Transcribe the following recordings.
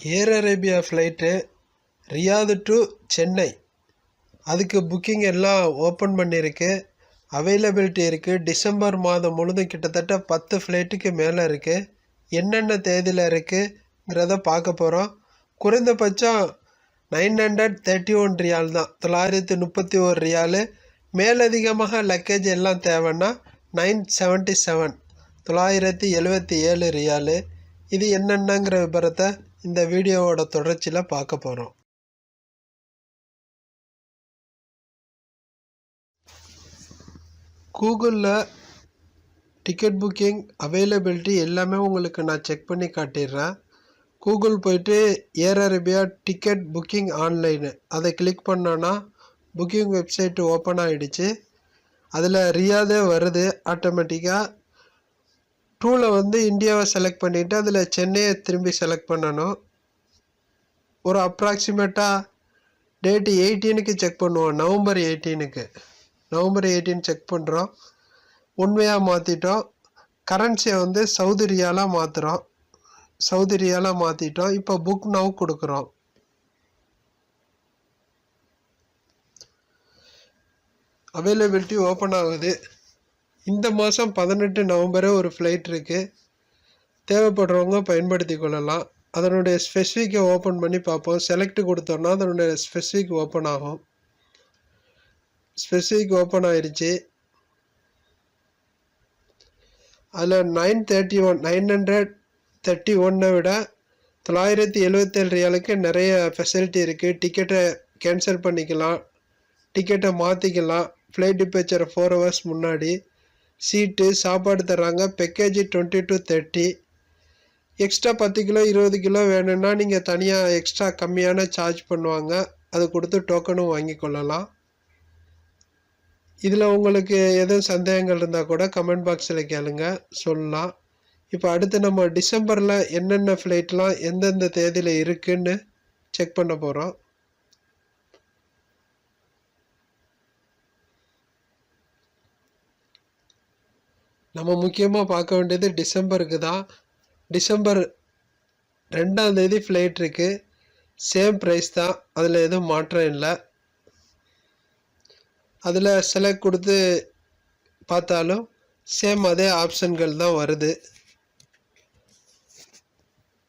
Air Arabia flight Riyadh to Chennai. அதுக்கு booking எல்லாம் open பண்ணியிருக்கு. அவைலபிலிட்டி இருக்குது டிசம்பர் மாதம் முழுதும் கிட்டத்தட்ட பத்து ஃப்ளைட்டுக்கு மேலே இருக்குது என்னென்ன தேதியில் இருக்குங்கிறத பார்க்க போகிறோம் குறைந்தபட்சம் nine hundred thirty one riyal தான். தொள்ளாயிரத்தி முப்பத்தி ஒரு ரியாலு மேலதிகமாக லக்கேஜ் எல்லாம் தேவைன்னா நைன் செவன்ட்டி செவன் தொள்ளாயிரத்தி எழுபத்தி ஏழு ரியாலு இது என்னென்னங்கிற விபரத்தை இந்த வீடியோவோட தொடர்ச்சியில் பார்க்க போகிறோம் கூகுளில் டிக்கெட் புக்கிங் அவைலபிலிட்டி எல்லாமே உங்களுக்கு நான் செக் பண்ணி காட்டிடுறேன். கூகுள் போயிட்டு Air Arabia ticket booking online அதை கிளிக் பண்ணோன்னா புக்கிங் வெப்சைட்டு ஓப்பன் ஆகிடுச்சு அதில் ரியாதே வருது. ஆட்டோமேட்டிக்காக டூவில் வந்து இந்தியாவை செலக்ட் பண்ணிவிட்டு அதில் சென்னையை திரும்பி செலக்ட் பண்ணணும். ஒரு அப்ராக்சிமேட்டாக டேட்டு எயிட்டீனுக்கு செக் பண்ணுவோம். நவம்பர் எயிட்டீனுக்கு நவம்பர் எயிட்டீன் செக் பண்ணுறோம் உண்மையாக மாற்றிட்டோம் கரன்சியை வந்து சவுதி ரியாலாக மாற்றுறோம் சவுதி ரியாலாக மாற்றிட்டோம் இப்போ புக் நவ் கொடுக்குறோம். அவைலபிலிட்டி ஓப்பன் ஆகுது. இந்த மாதம் பதினெட்டு நவம்பரே ஒரு ஃப்ளைட் இருக்குது தேவைப்படுறவங்க பயன்படுத்தி கொள்ளலாம். அதனுடைய ஸ்பெசிஃபிக்கை ஓப்பன் பண்ணி பார்ப்போம். செலக்ட் கொடுத்தோன்னா அதனுடைய ஸ்பெசிஃபிக் ஓப்பன் ஆகும். ஸ்பெசிஃபிக் ஓப்பன் ஆயிடுச்சு அதில் nine thirty one nine hundred thirty ஒன்னை விட தொள்ளாயிரத்தி எழுபத்தேழு ரியாலுக்கு நிறைய ஃபெசிலிட்டி இருக்குது டிக்கெட்டை கேன்சல் பண்ணிக்கலாம். டிக்கெட்டை மாற்றிக்கலாம் ஃப்ளைட் டிப்பேச்சர் ஃபோர் ஹவர்ஸ் முன்னாடி. சீட்டு சாப்பாடு தர்றாங்க. Baggage twenty to thirty extra பத்து கிலோ இருபது கிலோ வேணும்னா நீங்கள் தனியாக எக்ஸ்ட்ரா கம்மியான சார்ஜ் பண்ணுவாங்க. அதை கொடுத்து டோக்கனும் வாங்கி கொள்ளலாம். இதில் உங்களுக்கு எதுவும் சந்தேகங்கள் இருந்தால் கூட கமெண்ட் பாக்ஸில் கேளுங்க. சொல்லலாம். இப்போ அடுத்து நம்ம டிசம்பரில் என்னென்ன ஃப்ளைட்லாம் எந்தெந்த தேதியில் இருக்குன்னு செக் பண்ண போகிறோம் நம்ம முக்கியமாக பார்க்க வேண்டியது டிசம்பருக்கு தான். டிசம்பர் ரெண்டாம் தேதி ஃப்ளைட் இருக்குது சேம் ப்ரைஸ் தான். அதில் எதுவும் மாற்றம் இல்லை. அதில் செலக்ட் கொடுத்து பார்த்தாலும் சேம் அதே ஆப்ஷன்கள் தான் வருது.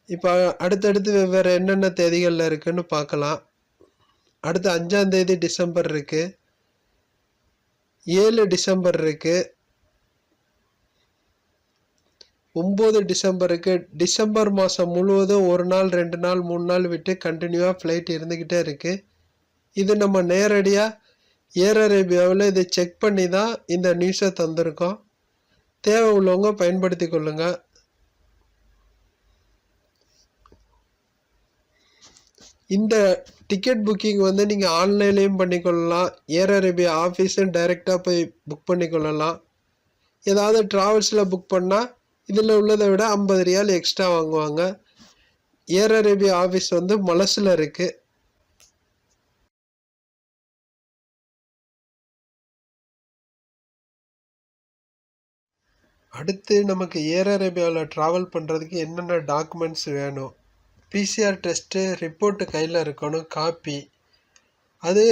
இப்போ அடுத்தடுத்து வெவ்வேறு என்னென்ன தேதிகளில் இருக்குதுன்னு பார்க்கலாம். அடுத்து அஞ்சாந்தேதி டிசம்பர் இருக்குது ஏழு டிசம்பர் இருக்குது ஒம்பது டிசம்பருக்கு டிசம்பர் மாதம் முழுவதும் ஒரு நாள் ரெண்டு நாள் மூணு நாள் விட்டு கண்டினியூவாக ஃப்ளைட் இருந்துக்கிட்டே இருக்குது இது நம்ம நேரடியாக ஏர் அரேபியாவில் இதை செக் பண்ணி தான் இந்த நியூஸை தந்திருக்கோம். தேவை உள்ளவங்க பயன்படுத்தி கொள்ளுங்கள் இந்த டிக்கெட் புக்கிங் வந்து நீங்கள் ஆன்லைன்லேயும் பண்ணிக்கொள்ளலாம். ஏர் அரேபியா ஆஃபீஸும் டைரெக்டாக போய் புக் பண்ணிக்கொள்ளலாம். ஏதாவது ட்ராவல்ஸில் புக் பண்ணால் இதில் உள்ளதை விட ஐம்பது ரியால் எக்ஸ்ட்ரா வாங்குவாங்க. ஏர் அரேபியா ஆஃபீஸ் வந்து மலசில் இருக்குது அடுத்து நமக்கு ஏர் அரேபியாவில் ட்ராவல் பண்ணுறதுக்கு என்னென்ன டாக்குமெண்ட்ஸ் வேணும்? பிசிஆர் டெஸ்ட்டு ரிப்போர்ட்டு கையில் இருக்கணும் காப்பி அது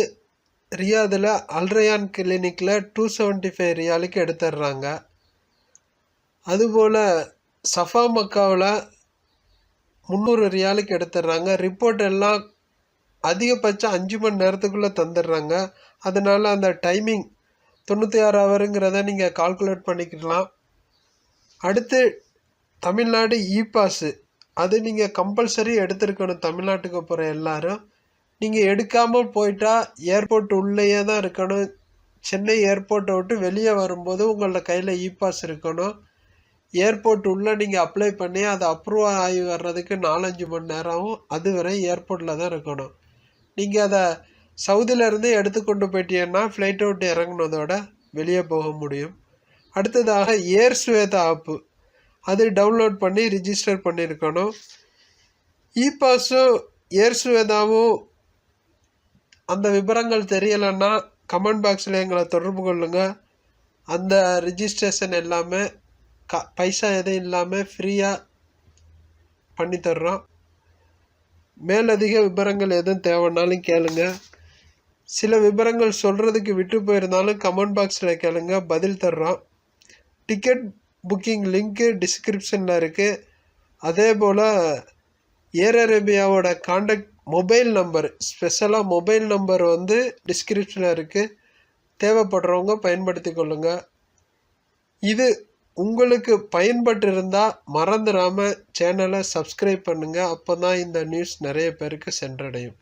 ரியாதில் அல்ரயான் கிளினிக்கில் டூ செவன்ட்டி ஃபைவ் ரியாலுக்கு எடுத்துடுறாங்க அதுபோல் சஃபா மக்காவில் முந்நூறு ரியாலுக்கு எடுத்துடுறாங்க. ரிப்போர்ட் எல்லாம் அதிகபட்சம் அஞ்சு மணி நேரத்துக்குள்ளே தந்துடுறாங்க. அதனால் அந்த டைமிங் தொண்ணூற்றி ஆறு ஹவருங்கிறத நீங்கள் கால்குலேட் பண்ணிக்கலாம் அடுத்து தமிழ்நாடு இ பாஸு அது நீங்கள் கம்பல்சரி எடுத்துருக்கணும் தமிழ்நாட்டுக்கு போகிற எல்லாரும். நீங்கள் எடுக்காமல் போயிட்டால் ஏர்போர்ட் உள்ளேயே தான் இருக்கணும். சென்னை ஏர்போர்ட்டை விட்டு வெளியே வரும்போது உங்களோட கையில் இ பாஸ் இருக்கணும். ஏர்போர்ட் உள்ளே நீங்கள் அப்ளை பண்ணி அது அப்ரூவ் ஆகி வர்றதுக்கு நாலஞ்சு மணி நேரம் ஆகும் ஏர்போர்ட்டில் தான் இருக்கணும். நீங்கள் அதை சவுதியிலேருந்து எடுத்து கொண்டு போயிட்டீங்கன்னா ஃப்ளைட்டை விட்டு இறங்குனதோட வெளியே போக முடியும். அடுத்ததாக ஏர் ஸ்வேதா ஆப்பு அது டவுன்லோட் பண்ணி ரிஜிஸ்டர் பண்ணியிருக்கணும் இ பாஸும் ஏர் ஸ்வேதாவும் அந்த விவரங்கள் தெரியலைன்னா கமெண்ட் பாக்ஸில் எங்களை தொடர்பு கொள்ளுங்கள் அந்த ரிஜிஸ்ட்ரேஷன் எல்லாமே க பைசா எதுவும் இல்லாமல் ஃப்ரீயாக பண்ணித்தர்றோம் மேலதிக விவரங்கள் எதுவும் தேவைன்னாலும் கேளுங்க. சில விவரங்கள் சொல்கிறதுக்கு விட்டு போயிருந்தாலும் கமெண்ட் பாக்ஸில் கேளுங்க. பதில் தர்றோம். டிக்கெட் புக்கிங் லிங்க்கு டிஸ்கிரிப்ஷனில் இருக்குது அதே போல் ஏர் அரேபியாவோட காண்டக்ட் மொபைல் நம்பர் ஸ்பெஷலாக மொபைல் நம்பர் வந்து டிஸ்கிரிப்ஷனில் இருக்குது தேவைப்படுறவங்க பயன்படுத்தி கொள்ளுங்கள் இது உங்களுக்கு பயன்பட்டு இருந்தால் மறந்துடாமல் சேனலை சப்ஸ்கிரைப் பண்ணுங்கள் அப்போ தான் இந்த நியூஸ் நிறைய பேருக்கு சென்றடையும்.